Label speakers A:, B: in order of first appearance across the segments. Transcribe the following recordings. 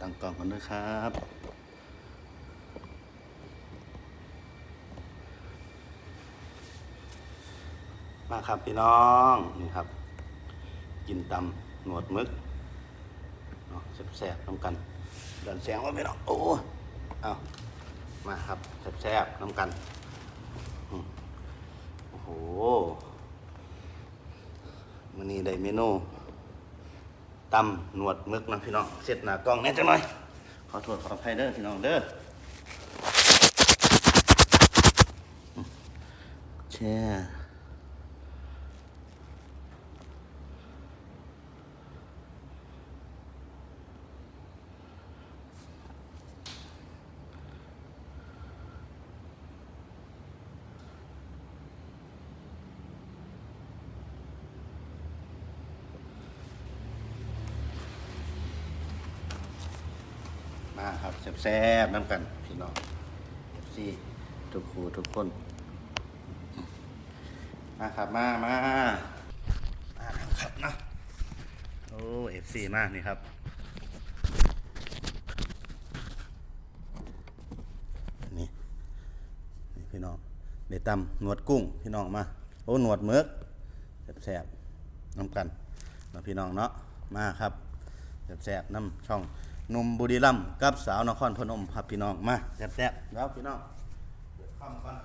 A: ตั้งกล้องกันด้วยครับมาครับพี่น้องนี่ครับ กินตำหนวดมึกเนาะแซ่บๆน้ำกันดันแสงว่าพี่น้องโอ้เอามาครับแซ่บๆน้ำกันโอ้โหมันนี้ได้เมนู ตำหนวดมึกนะพี่น้องเสร็จหน้ากล้องแน่จังหน่อยขอโทษขออภัยเด้อพี่น้องเด้อแช่ มาครับแซ่บๆน้ำกันพี่น้องซี่ทุกครูทุกคน มาครับมามามาครับนะโอ้เอฟซีมากนี่ครับนี่นี่พี่น้องเดี๋ยวตำหนวดกุ้งพี่น้องมาโอ้หนวดเมือกแซ่บๆน้ำกันเนาะพี่น้องเนาะมาครับแซ่บๆน้ำช่อง นุ่มบุรีรัมย์กับสาวนครพนมครับพี่น้องมาแซ่บๆแล้วพี่น้องเดี๋ยวคำกัน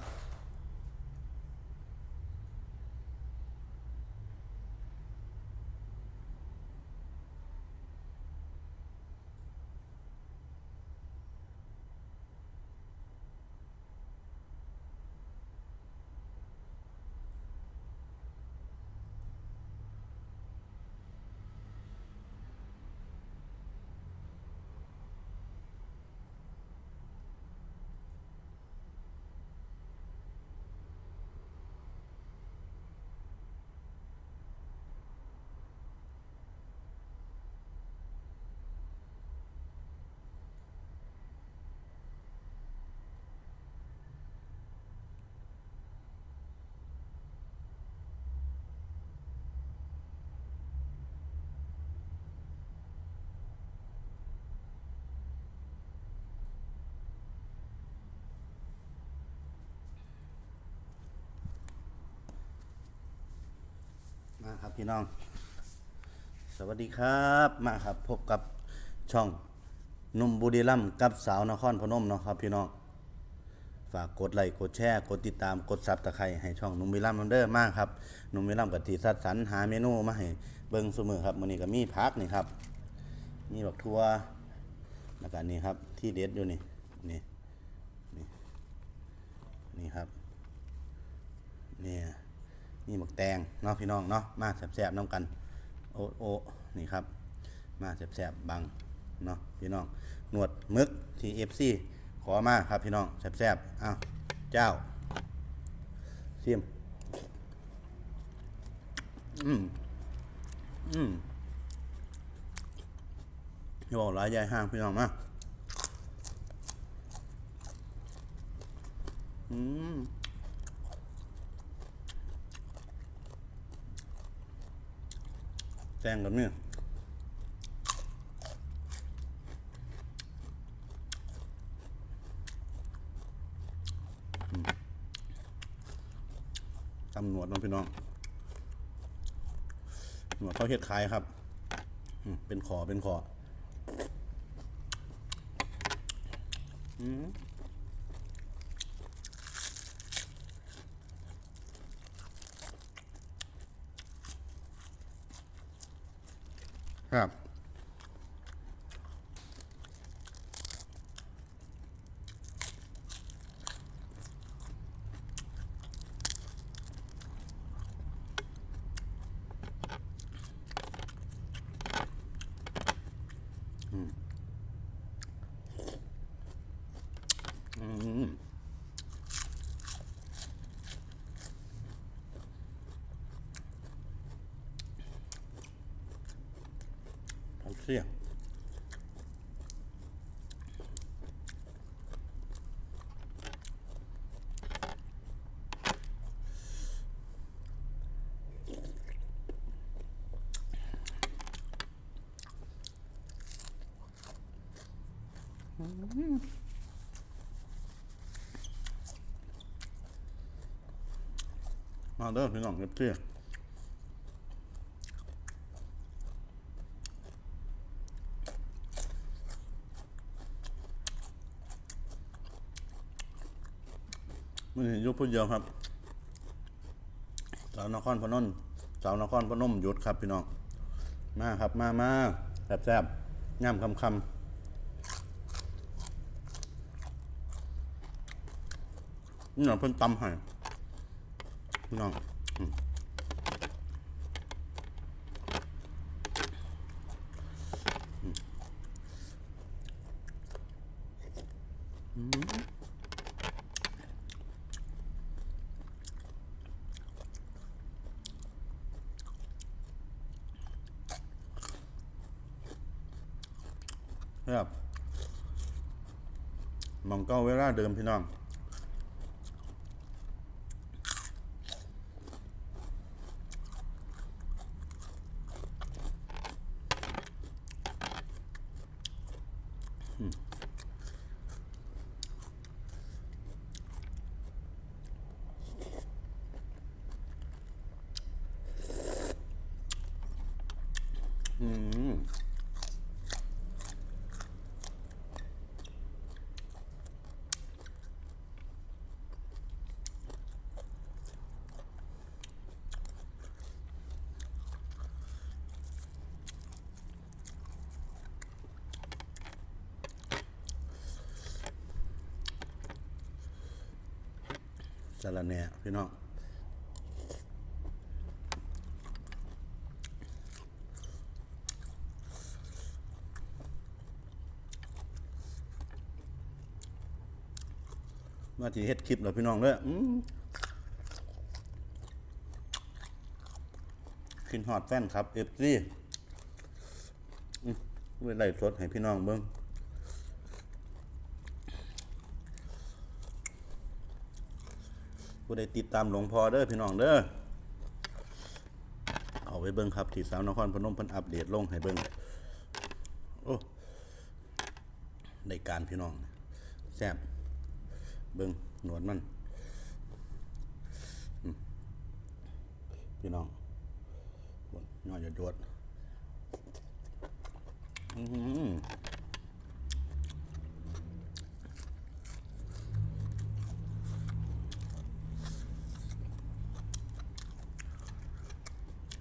A: ครับพี่น้อง สวัสดีครับมาครับพบกับช่องนุ่มบุรีรัมกับสาวนครพนมเนาะครับพี่น้องฝากกดไลค์กดแชร์กดติดตามกดซับตะไคร้ให้ช่องนุ่มบุรีรัมย์นเด้อมากครับนุ่มบุรีรัมกับทีสัดสรรหาเมนูมาให้เบิ่งเสมอครับมื้อนี้ก็มีพักนี่ครับ มีบักทัวแล้วก็นี่ครับที่เด็ดอยู่นี่นี่นี่นี่ครับเนี่ย นี่บักแตงเนาะพี่น้องเนาะมาแซ่บๆน้ำกันโอ้โอ้นี่ครับ มาแซ่บๆบังเนาะพี่น้องหนวดมึกที่เอฟซีขอมาครับพี่น้องแซ่บๆอ้าวเจ้าซิมอืมอืมอย่าบอกหลายยายห้างพี่น้องมาอืม ตงกับเนี่ยตำหนวดน้องพี่น้อง หนวดเขาเฮ็ดขายครับ เป็นขอเป็นขอ อืม ครับ อืม เอาเสียมาเด้ ผู้เอฟซีมันเห็นอยุบพูดเดียวครับ สาวนครพนมสาวนครพนมหยุดครับพี่น้อง มาครับมามาแซ่บแซ่บๆย่ำคำคำนี่เราเพิ่นตำให้พี่น้องอืมอืมครับหมอง เดิมพี่น้อง อืม สารแหน่พี่น้องมาที่เฮ็ดคลิปแล้วพี่น้องเด้ออืมกินฮอดแฟนครับเอฟซีเวลาสดให้พี่น้องเบิ่ง ผู้ใดติดตามหลวงพ่อเด้อพี่น้องเด้อเอาไว้เบิ่งครับที่สาวนครพนมเพิ่นอัปเดตลงให้เบิ่งโอ้ได้การพี่น้องแซ่บเบิ้งหนวดมันพี่น้องบนนอนอย่าดวดอื้อ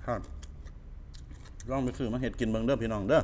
A: ครับลองไปซื้อมาเห็ดกินเบิ่งเด้อพี่น้องเด้อ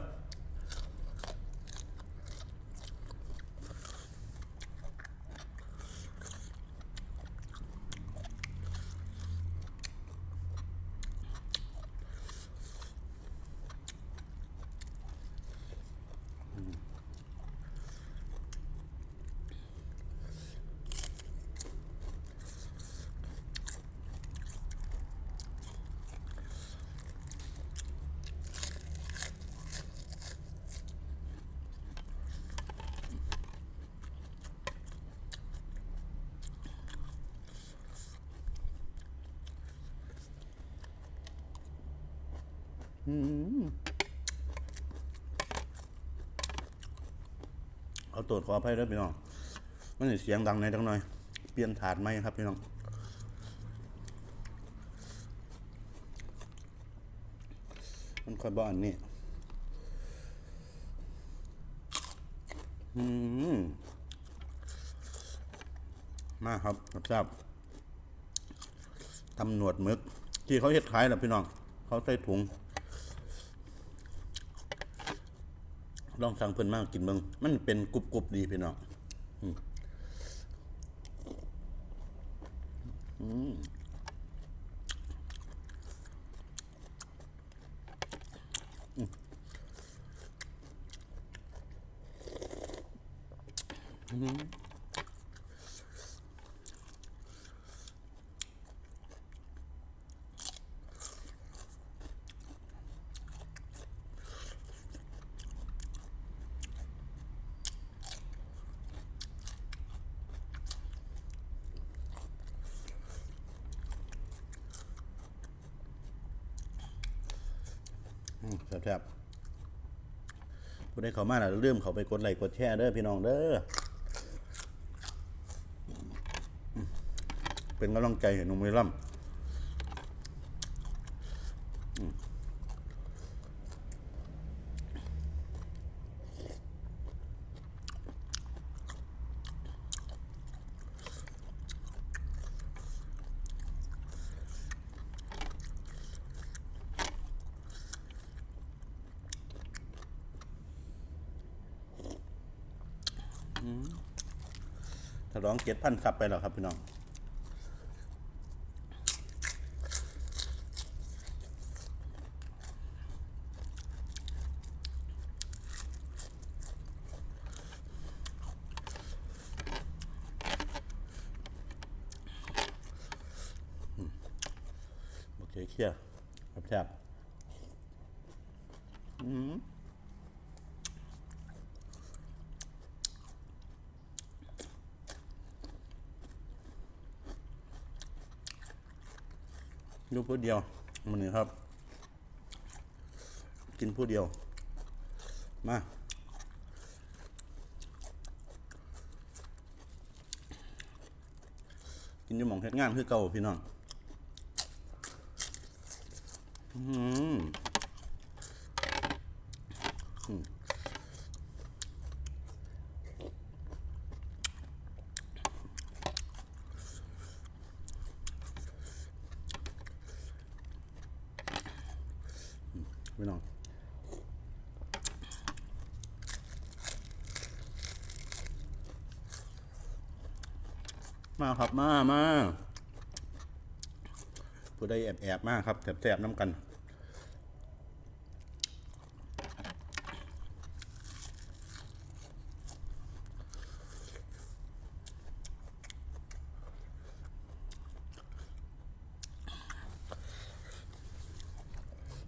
A: เอาตรวจขออภัยด้วยพี่น้องมันเสียงดังในอยจังหน่อย เปลี่ยนถาดไหมครับพี่น้องมันค่อยบ้านนี่อืมมาครับครับตำหนวดมึก ที่เขาเฮ็ดขายแหละพี่น้อง เขาใส่ถุง ลองสั่งเพิ่นมากกินเบิ่งมันเป็นกรุบกรุบๆดีพี่น้องอืมอืมอืมอืมแซ่บ ผู้ใดเข้ามาแล้วเริ่มเขาไปกดไลค์กดแชร์เด้อพี่น้องเด้อเป็นกำลังใจให้หนุ่มเวล่ำ ถ้าร้องเจ็ดพันซับไปแล้วครับพี่น้อง โอเคเคลียร์ครับแซ่บอืม อยู่ผู้เดียวมันนี่ครับ กินผู้เดียว มากินอยู่หมองเฮ็ดงานคือเก่าพี่น้องอืมพี่น้อง มา ครับ มามาผู้ใดแอบแอบมากครับแสบๆน้ำกัน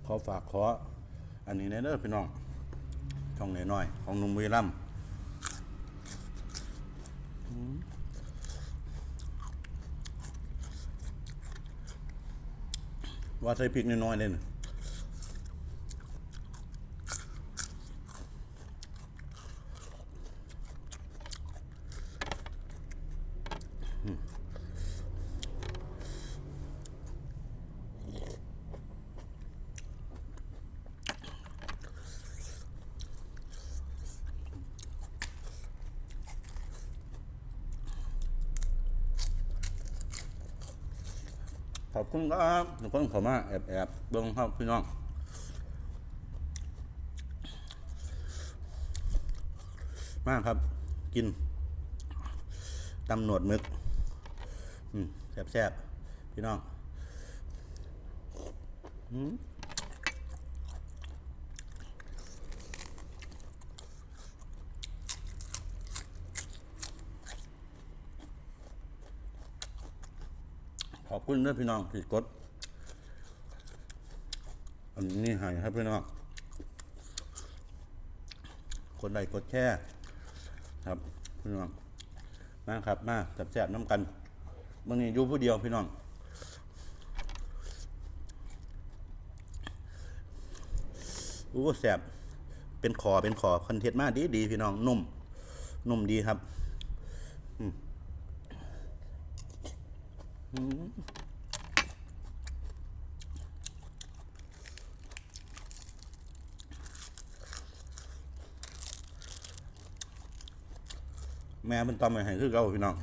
A: ขอฝากขอ อันนี้ในเด้อพี่น้องช่องน้อยๆของนุ่มวีรัม ว่าใส่พริกน้อยๆเลยนะ ขอบคุณครับทุกคนขอมาแอบแอบเบิ้งครับพี่น้องมากครับ กินตำหนวดมึกอืมแซ่บๆพี่น้อง อืม อบคุณด้วยพี่น้องที่กด อันนี้ใหายครับพี่น้องคนใดกดแช่ครับพี่น้องมาครับมาจับแจบน้ำกันมื่อนี้อยู่ผู้เดียวพี่น้องอู้แสบเป็นขอเป็นขอคันเทศมากดีดีพี่น้องนุ่มนุ่มดีครับอืมอืม แม่เป็นตอมไปให้คือเก่าพี่น้อง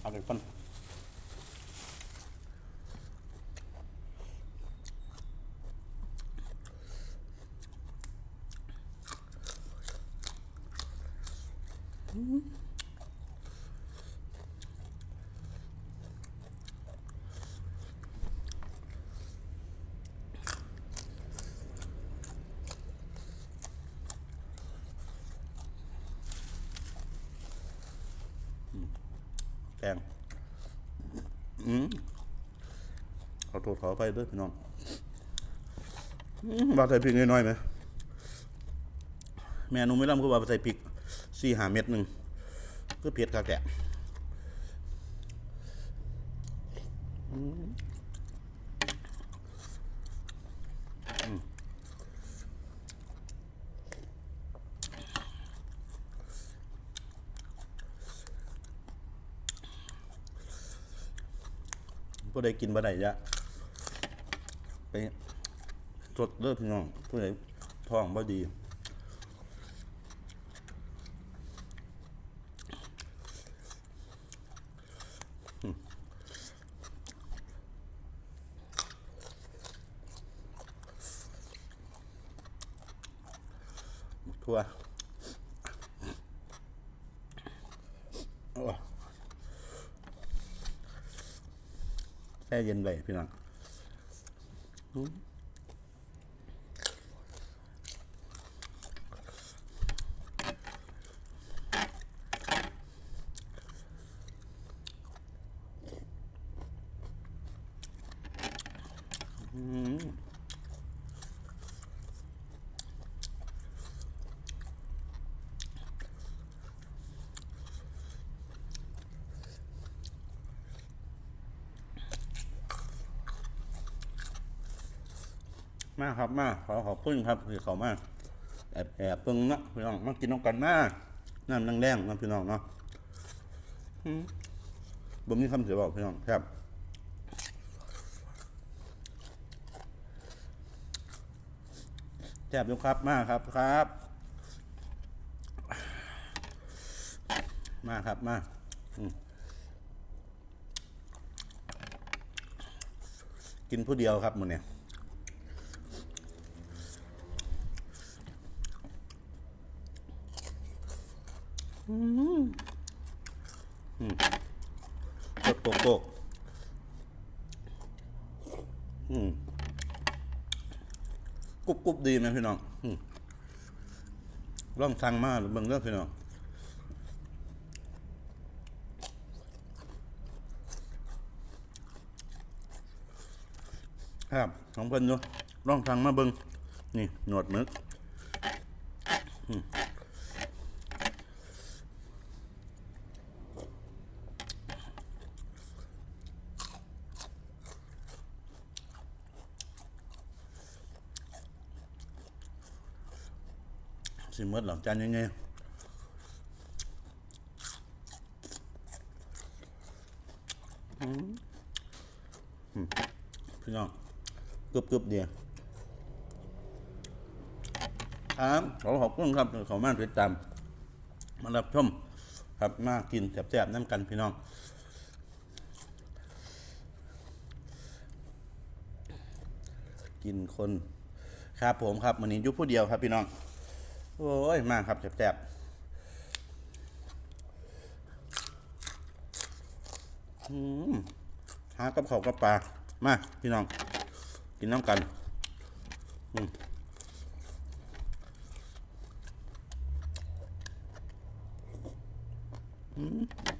A: เอาไปก่อน แกงอืมขอโทษขอไปด้วยพี่น้องอืมว่าใส่พริกน้อยๆไหมแม่นุ่มไม่ร่ำคือว่าใส่พริก สี่หาเม็ดหนึ่งก็เผ็ดกะแกะผู้ใดกินบ่ได้ยะไปสดเลิศพี่น้องผู้ใดท้องบ่ดี ทั่วโอ้แช่ เย็นไปพี่น้องอืมอืม มาครับมาขอขอบคุณครับที่เขามาแอบแอบเพิ่งนะพี่น้องมากินน้องกันมาน้ำนังแรงนะพี่น้องเนาะบ่มีคำเสียบอกพี่น้องครับแซ่บยกครับมากครับครับ มาครับมาอืมกินผู้เดียวครับมื้อนี้ กดโกโก้อืมกรุบกรุบดีไหมพี่น้องอืมลองสั่งมาหรือเบิ่งเรื่องพี่น้องครับของเพิ่นอยู่องสั่งมาเบิ่งนี่ หนวดมึก อืม สิมดหลังจานยังไงพี่น้องกรึบกึบๆเดียวครับขอขอบคุณครับขอมาติดตามมารับชมครับมากินแซ่บๆน้ำกันพี่น้องกินคน ครับผมครับวันนี้ยุผู้เดียวครับพี่น้อง โอ้ย มากครับแซ่บๆอืมหากับเขากับปลา มา พี่น้อง กินน้ำกัน อืมอืม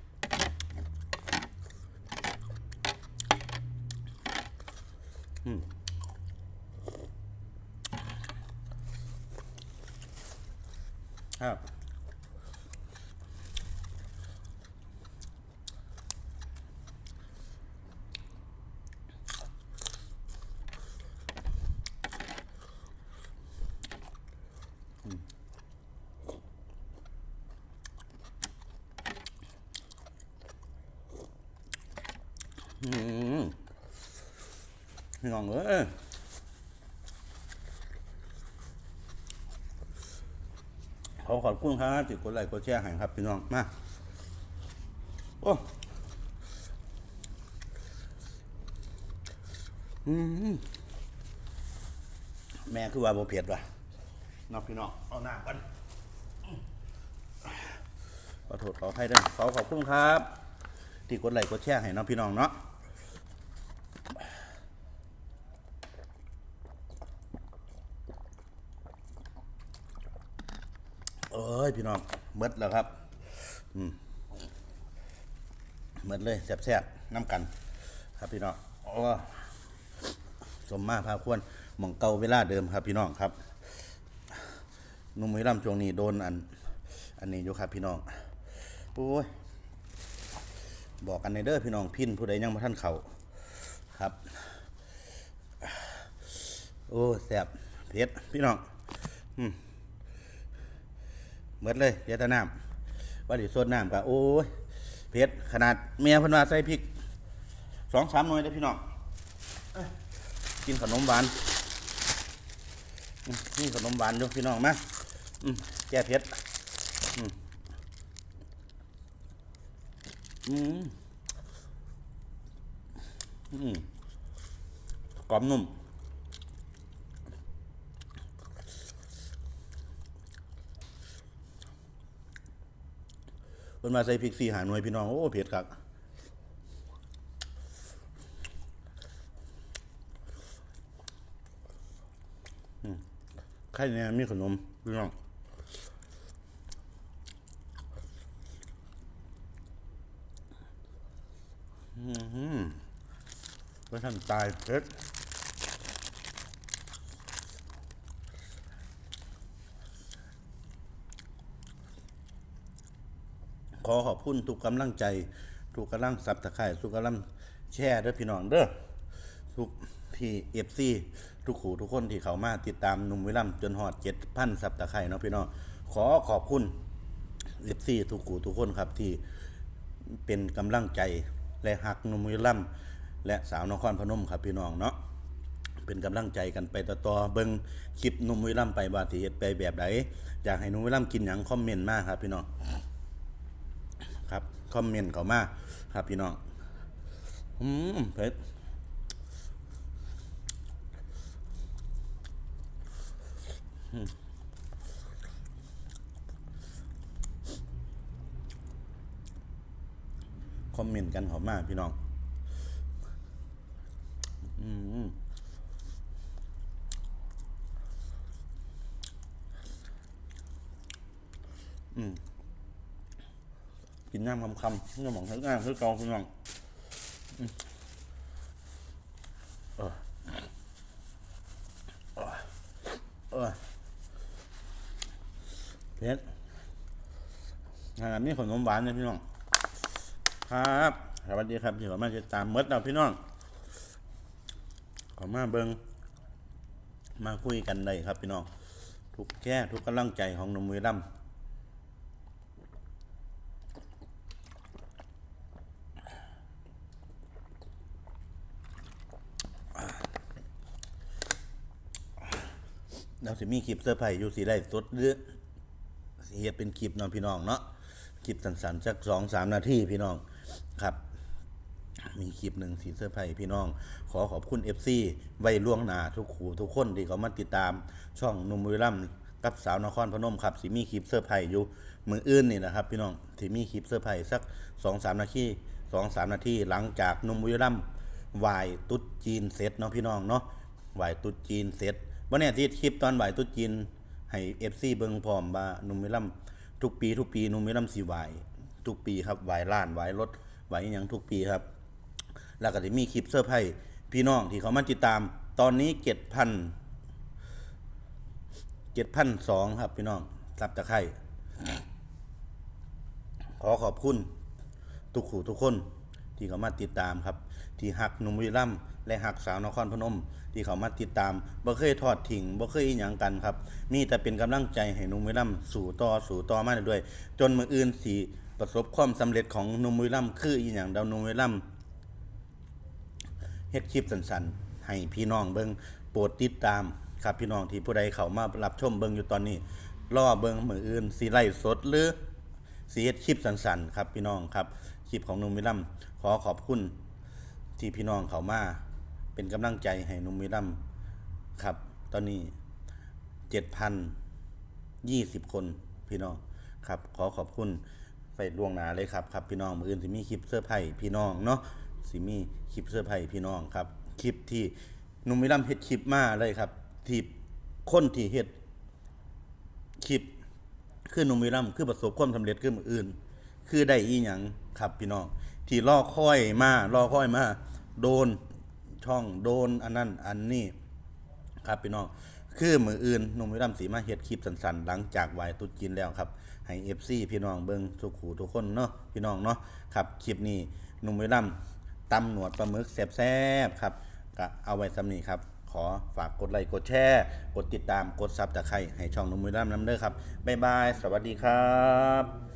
A: น้องเอ้ยขอขอบคุณครับที่กดไลค์กดแชร์ให้ครับพี่น้องมาโอ้อืมแม่คือว่าโบเผ็ดว่ะเนอกพี่น้องเอาหน้ากันขอโทษขอให้ด้วยขอขอบคุณครับ ที่กดไลค์กดแชร์ให้น้องพี่น้องเนาะ เอ้ยพี่น้องเมดแล้วครับอืมเมดเลยแซ่บๆน้ำกัน ครับพี่น้องโอ้สมมาพาควรหมองเก่าเวลาเดิมครับ พี่น้องครับนุ่มวิรัมช่วงนี้โดนอัน อันนี้อยู่ครับพี่น้องโอ้ยบอกกันในเด้อพี่น้องพินผู้ใดยังมาท่านเขาครับ โอ้แซ่บเผ็ดพี่น้อง อืม มดเลยเดี๋ยวแต่น้ำว่าดิสดน้ำกับโอ้ยเผ็ดขนาดเมียพนว่าใส่พริกสองสามหน่วยเด้พี่น้องอกินขนมหวานนี่ขนมหวานอยู่พี่น้องมาแก้เผ็ดอืมอืมอืมกรอบนุ่ม เพิ่นมาใส่พริกสี่หาหน่วยพี่น้อง โอ้เผ็ดคักไข่เนี่ยมีขนมพี่น้องอือหือไว้ท่านตายเผ็ด ขอขอบคุณทุกกำลังใจ ทุกกำลังซับตะไคร่ทุกกำลังแชร์เด้อพี่น้องเด้อทุกที่เอฟซีทุกขู่ทุกคนที่เขามาติดตามหนุ่มวิลัมจนหอดเจ็ดพันซับตะไคร่เนาะพี่น้องขอขอบคุณเอฟซีทุกขู่ทุกคนครับที่เป็นกำลังใจและหักหนุ่มวิลัมและสาวนครพนมครับพี่น้องเนาะเป็นกำลังใจกันไปต่อๆเบิ่งคลิปนุ่มวิลัมไปว่าสิเฮ็ดไปแบบใดอยากให้นุ่มวิลัมกินหยังคอมเมนต์มาครับพี่น้อง คอมเมนต์เข้ามาครับพี่น้องอืมเผ็ดอืมคอมเมนต์กันเข้ามาพี่น้อง อืมอืม กินน้ำคำคำนี่หมองทั้งงานคือเกาพี่น้องอืมเออเออเออเพชรงานนี้ขนมหวานนี่ยพี่น้อง ครับสวัสดีครับที่ผมมาติดตามเมดเราพี่น้องขอมาเบิงมาคุยกันได้ครับพี่น้อง ทุกแก่ทุกกำลังใจของนมวีรัม ย์เราจะมีคลิปเซอร์ไพรส์อยู่สีได้สดหรือสิเฮ็ดเป็นคลิปเนาะพี่น้องเนาะคลิปสั้นๆสักสองสามนาทีพี่น้องครับ มีคลิปหนึ่งสีเซอร์ไพรส์พี่น้อง ขอขอบคุณ FC ไว้ล่วงหน้าทุกขูทุกคนที่เขามาติดตามช่องหนุ่มบุรีรัมกับสาวนครพนมครับสิมีคลิปเซอร์ไพรส์อยู่มืออื่นนี่นะครับ พี่น้องที่มีคลิปเซอร์ไพรส์สักสองสามนาทีสองสามนาทีหลังจากหนุ่มบุรีรัมไหวายตุ๊ดจีนเสร็จเนาะพี่น้องเนาะไหวายตุ๊ดจีนเสร็จ วันนี้ที่คลิปตอนไหวายตุ๊จีนให้เอฟซีเบิ่งพร้อมว่าหนุ่มบุรีรัมทุกปี ทุกปีหนุ่มบุรีรัมสิไหวายทุกปีครับไหวายล้านไหวายรถไหวายอหยังทุกปีครับ แล้วก็จะมีคลิปเสื้อร์ไพ่พี่น้องที่เขามาติดตาม ตอนนี้เจ็ดพันเจ็ดพันสองครับ พี่น้องซับตะไคร่ขอขอบคุณ ทุกขู่ทุกคนที่เขามาติดตามครับ ที่หักหนุ่มวิลัมและหักสาวนครพนม ที่เขามาติดตามบ่เคยทอดทิ้งบ่เคยอิหยังกันครับมีแต่เป็นกำลังใจให้หนุ่มวิลัมสู่ต่อสู่ต่อมาเรื่อยจนมืออื่นสีประสบความสำเร็จของหนุ่มวิลัมคืออีหยังดาวหนุ่มวิลัมเฮ็ดคลิปสั้นๆ ให้พี่น้องเบิ่งโปรดติดตามครับพี่น้องที่ผู้ใดเขามารับชมเบิ่งอยู่ตอนนี้รอเบิ่งมืออื่นสิไลฟ์สดหรือสิเฮ็ดคลิปสั้นๆ ครับพี่น้องครับคลิปของหนุ่มวิลัมขอขอบคุณที่พี่น้องเขามา เป็นกำลังใจให้นุ่มวิลัมครับ ตอนนี้7,020คนพี่น้องครับ ขอขอบคุณไปล่วงหน้าเลยครับครับพี่น้องมืออื่นสิมีคลิปเสื้อร์ไผ่พี่น้องเนาะสิมีคลิปเสื้อร์ไผ่พี่น้องครับคลิปที่นุ่มวิลัมเฮ็ดคลิปมาเลยครับที่คนที่เฮ็ดคลิปคือนุ่มวิลัมคือประสบความสำเร็จคือมืออื่น คือได้อีหยังครับพี่น้องที่รอค่อยมารอค่อยมาโดน ช่องโดนอันนั้นอันนี้ครับพี่น้องคือมืออื่นหนุ่มวิรัมสีมาเฮ็ดคลิปสั้นๆ หลังจากไหวตุจีนแล้วครับให้ FC พี่น้องเบิ่งทุกขู่ทุกคนเนาะพี่น้องเนาะครับคลิปนี้หนุ่มวิรัมตำหนวดปลาหมึกแซ่บๆครับก็เอาไว้สำนีครับ ขอฝากกดไลค์กดแชร์ กดติดตามกดซับตะไคร้ให้ช่องหนุ่มบุรีรัมน้ำเด้อครับบ๊ายบาย สวัสดีครับ